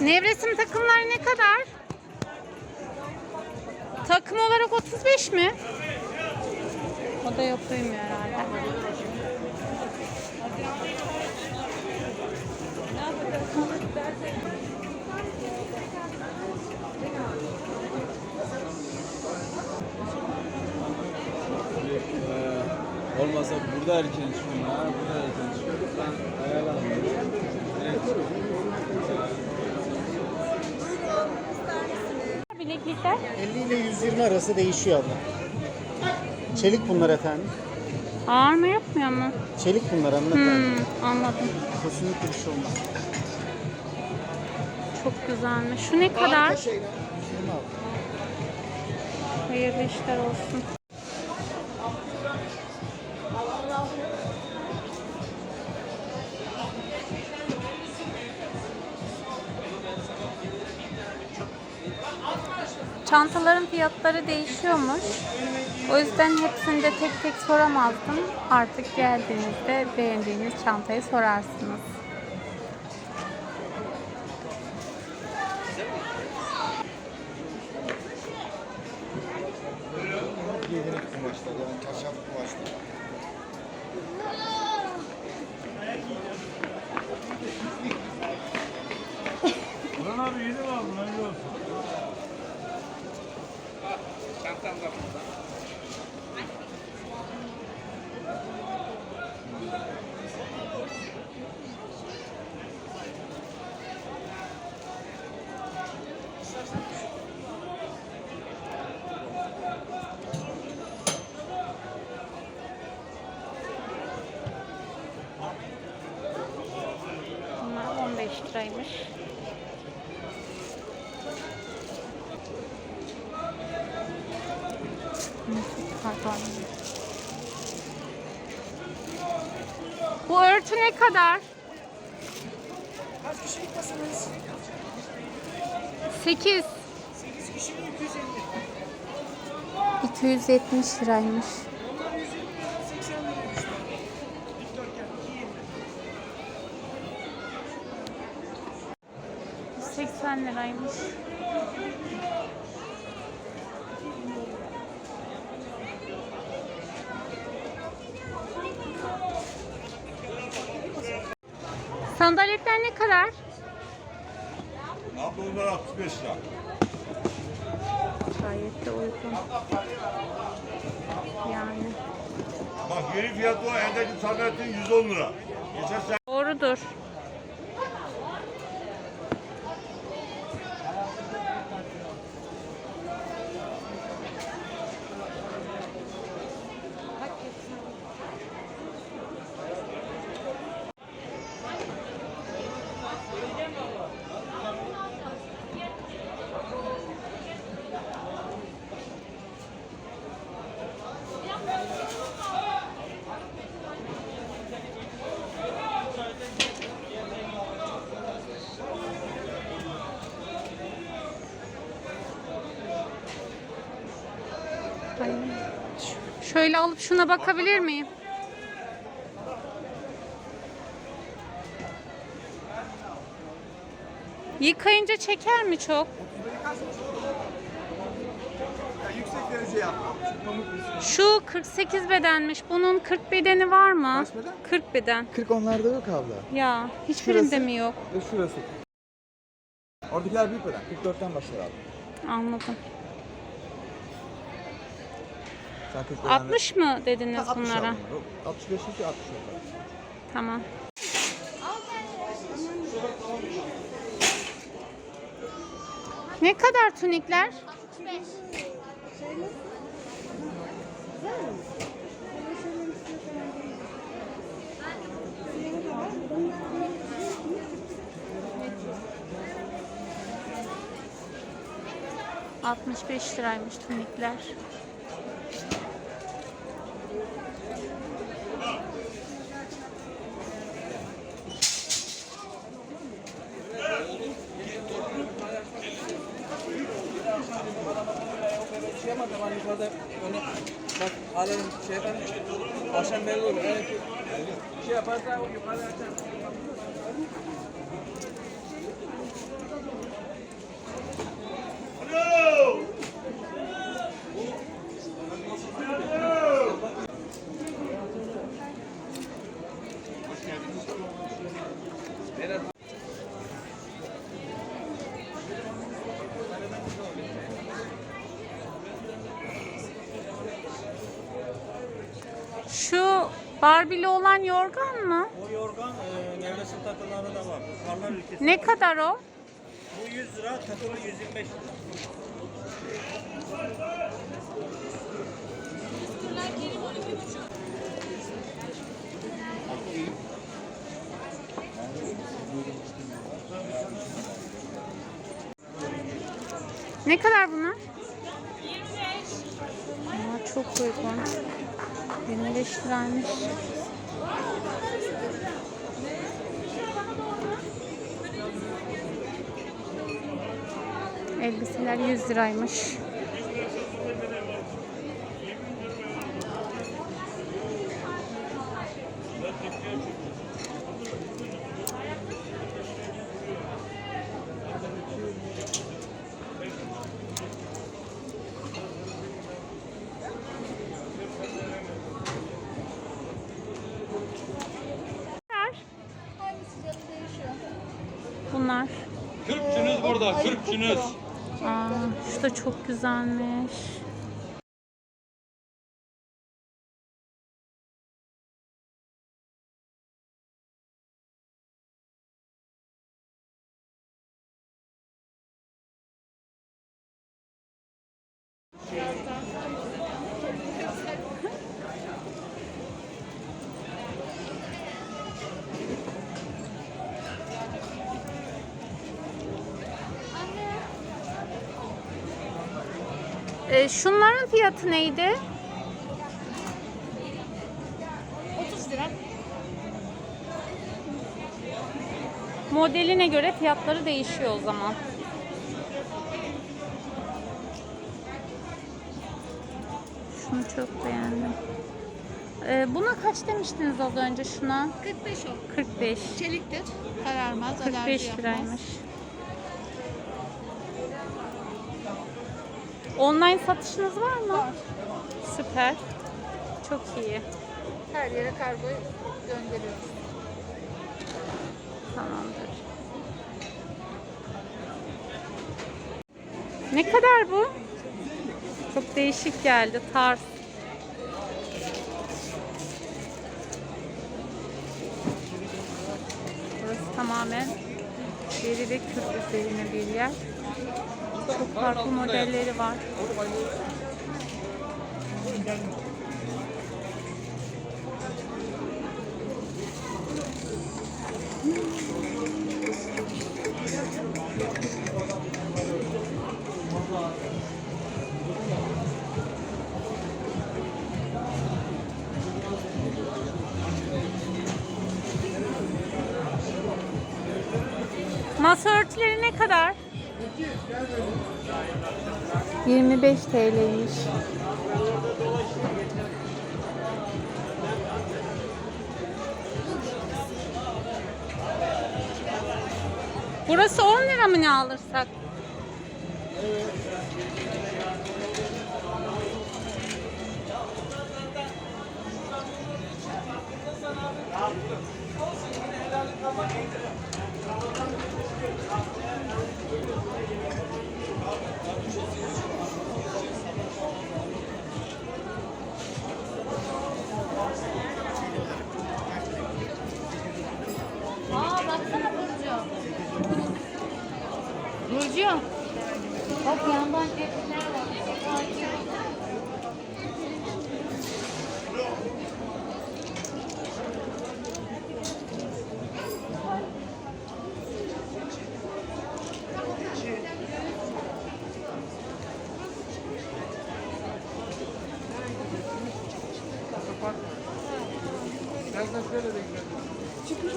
Nevresim takımlar ne kadar? Takım olarak 35 mi? O da yapayım herhalde. Ee, olmasa burada erken çıkıyorum ya. Burada erken çıkıyorum. Ben ayarlamıyorum. Direkt Bileklikler. 50 ile 120 arası değişiyor abla. Çelik bunlar efendim. Ağır mı yapmıyor mu? Çelik bunlar hanımefendi. Hmm, anladım. Kesinlikle bir şey olmaz. Çok güzelmiş. Şu ne kadar? Harika şeyler. 120 abla. Hayırlı işler olsun. Çantaların fiyatları değişiyormuş. O yüzden hepsini de tek tek soramazdım. Artık geldiğinizde beğendiğiniz çantayı sorarsınız. Yedirik kumaşlar yani kaşaf kumaşlar. Burhan abi yeni mi aldın? Hayırlı olsun. Bunlar 15 liraymış. Pardon. Bu örtü ne kadar? Kaç kişilik masanız? 8. 8 kişilik 250. 270 liraymış. Onlar 120 80 liraymış. Dikdörtgen 220. 80 liraymış. Sandaletler ne kadar? Abla onlar 65 lira. Gayet de uygun. Yani. Bak yeni fiyatı o eldeki sandaletin 110 lira. Geçen sene Doğrudur. Şöyle alıp şuna bakabilir miyim? Yıkayınca çeker mi çok? Şu 48 bedenmiş. Bunun 40 bedeni var mı? Kaç beden? 40 beden. 40 onlarda yok abla. Ya hiçbirinde Şurası. mi yok? Şurası. Oradakiler büyük beden. 44'ten başlar abi. Anladım. Sen 40 bedende- 60 mı dediniz 60 bunlara? abi bunlar. 65 iki 60 yok. Tamam. Ne kadar tunikler? Altmış beş liraymış tunikler. Şey yaparsa o yukarı açar. Alo! Barbie'li olan yorgan mı? O yorgan e, nevresim takıları da var. Karlar ülkesi. Ne kadar o? Bu 100 lira, takılı 125 lira. Ne kadar bunlar? 25. Aa, çok uygun. 25 liraymış. Elbiseler 100 liraymış. Bunlar. Kürkçünüz kürkçünüz. Aa, şu da çok güzelmiş. Ee, şunların fiyatı neydi? 30 lira. Modeline göre fiyatları değişiyor o zaman. Şunu çok beğendim. Ee, buna kaç demiştiniz az önce şuna? 45 o. 45. Çeliktir. Kararmaz. alerji 45 yapmaz. liraymış. Online satışınız var mı? Var. Süper. Çok iyi. Her yere kargo gönderiyoruz. Tamamdır. Ne kadar bu? Çok değişik geldi. Tarz. Burası tamamen deri ve kürk üzerine bir yer. Çok farklı modelleri var. Masa örtüleri ne kadar? 25 TL'ymiş. Burası 10 lira mı ne alırsak? Bak yandan cepler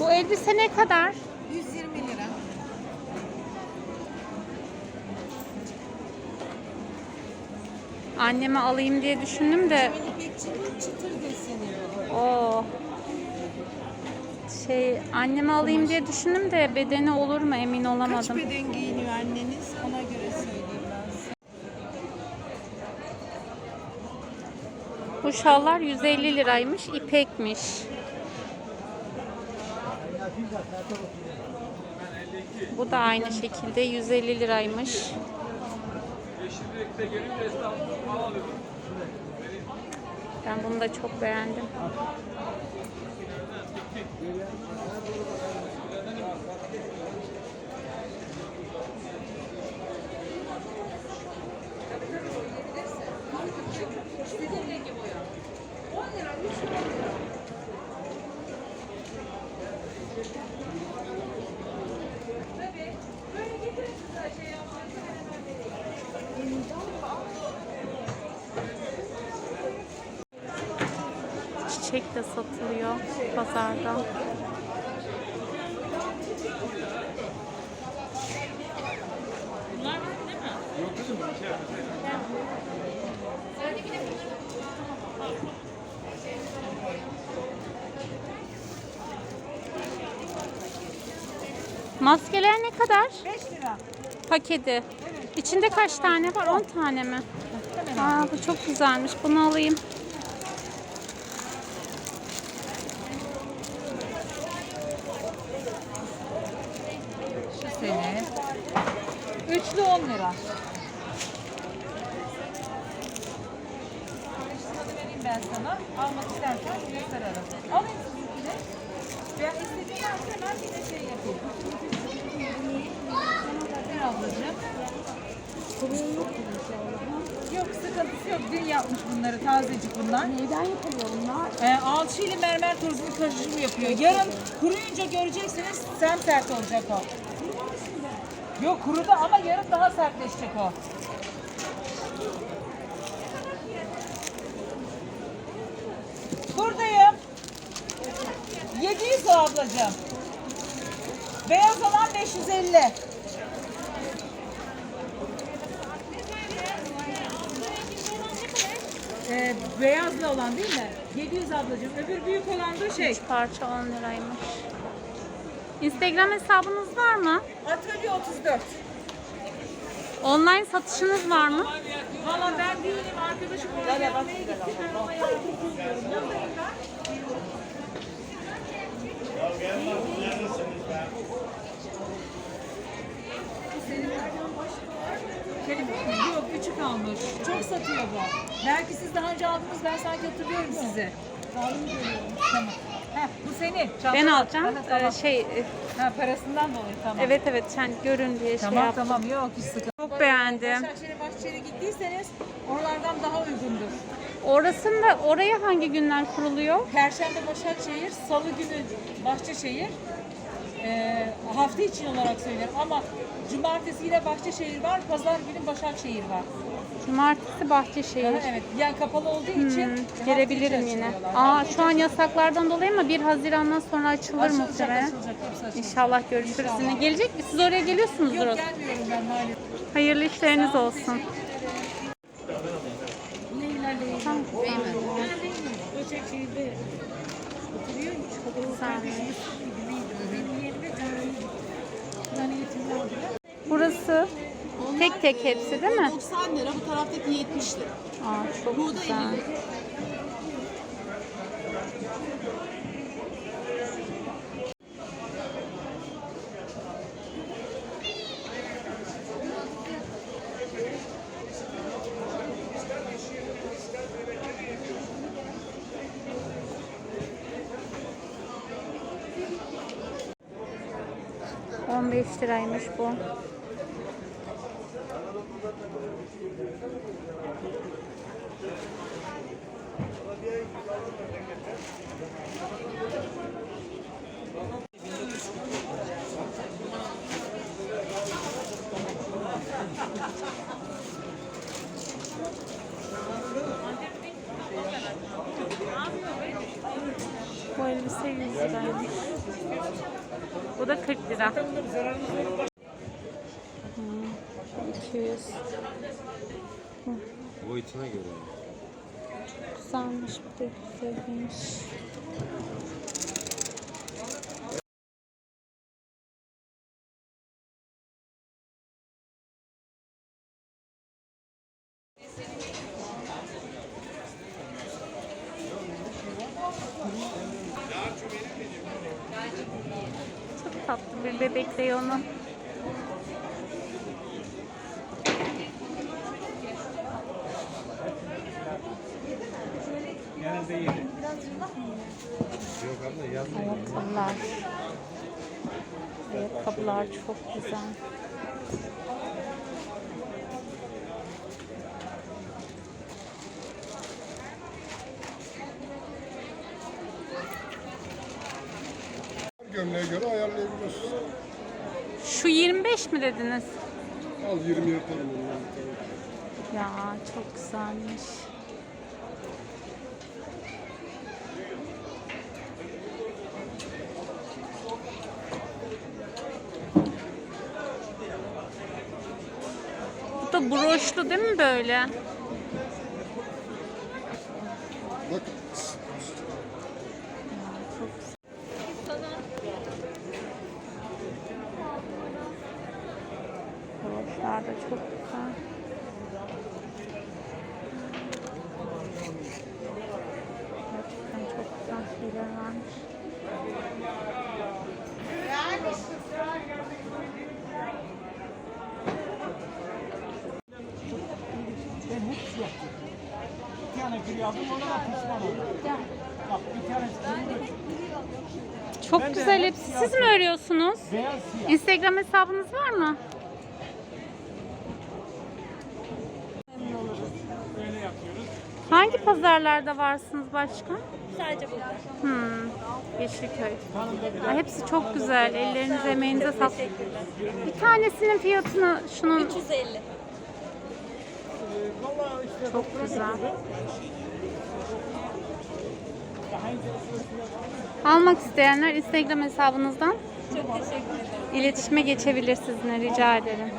Bu elbise ne kadar? 120 lira. Anneme alayım diye düşündüm de çıtır deseni. o şey anneme alayım diye düşündüm de bedeni olur mu emin Kaç olamadım. beden giyiniyor anneniz? Ona göre söyleyeyim ben size. Bu şallar 150 liraymış. ipekmiş. Bu da aynı şekilde 150 liraymış. Ben bunu da çok beğendim. Çiçek de satılıyor pazarda. Maskeler ne kadar? 5 lira. Paketi. İçinde kaç tane var? 10 tane mi? Aa, bu çok güzelmiş. Bunu alayım. Şu sene. Üçlü 10 lira. vereyim ben sana. Almak istersen gösteririm. Alayım sizinkini. Ben istediğin varsa ben bir de şey yapayım. Ver ablacığım. Yok sıkıntısı yok. Dün yapmış bunları. Tazecik bunlar. Neyden yapılıyor bunlar? Ee, alçıyla mermer tozunu karışımı yapıyor. Yarın kuruyunca göreceksiniz sem sert olacak o. Yok kurudu ama yarın daha sertleşecek o. Buradayım. 700 o ablacığım. Beyaz olan 550. Ee, beyazlı olan değil mi? 700 ablacığım. Öbür büyük olan da şey. 3 parça 10 liraymış. Instagram hesabınız var mı? Atölye 34. Online satışınız var mı? Valla ben değilim. Arkadaşım oraya almaya gitti. Ben ona yardımcı oluyorum. Buradayım ben. Kelime mi? Yok üçü kalmış. Çok satıyor bu. Belki siz daha önce aldınız ben sanki hatırlıyorum sizi. Tamam. Heh, bu senin. Çantada. Ben alacağım. Aha, tamam. Ee, şey, e, Ha, parasından dolayı tamam. evet evet sen görün diye şey Tamam yaptım. tamam yok hiç sıkıntı. Çok beğendim. Başakşehir'e Bahçeşehir'e gittiyseniz oralardan daha uygundur. Orasında oraya hangi günler kuruluyor? Perşembe Başakşehir, Salı günü Bahçeşehir. Ee, hafta için olarak söylerim ama cumartesi yine Bahçeşehir var, pazar günü Başakşehir var. Cumartesi Bahçeşehir. Evet, yani kapalı olduğu için hafta içi Gelebilirim yine. Aa şu an yasaklardan dolayı ama 1 Haziran'dan sonra açılır açılacak, muhtemelen. açılacak, hepsi açılacak. İnşallah görüşürüz İnşallah. yine. Gelecek mi? Siz oraya geliyorsunuzdur. Yok o- gelmiyorum ben maalesef. Hayırlı işleriniz olsun. Ne ilerleyin? Tamam. Başakşehir'de oturuyor. Güzelmiş. Benim yerime Yani Burası tek tek hepsi değil mi? 90 lira, bu taraftaki 70 lira. Aa çok Bu da güzel. 50 lira. On beş liraymış bu. Bu elbise 100 liraymış. Bu da 40 lira. Hmm, 200. Boyutuna göre. Güzelmiş bu da güzelmiş. Bebek reyonu. Ayakkabılar. Ayakkabılar çok güzel. Gömleğe göre ayarlayabiliyorsun. Şu 25 mi dediniz? Al 20 yırtalım onu. Ya çok güzelmiş. Bu da broşlu değil mi böyle? Bak Broşlar da çok güzel. Gerçekten çok güzel şeyler varmış. Çok güzel hepsi. Siz mi örüyorsunuz? Instagram hesabınız var mı? Hangi pazarlarda varsınız başka? Sadece burada. Hmm, Yeşilköy. Ay, hepsi çok güzel. Ellerinize, emeğinize sağlık. Bir tanesinin fiyatını şunun 350. çok güzel. Almak isteyenler Instagram hesabınızdan Çok teşekkür ederim. iletişime geçebilir sizinle rica ederim.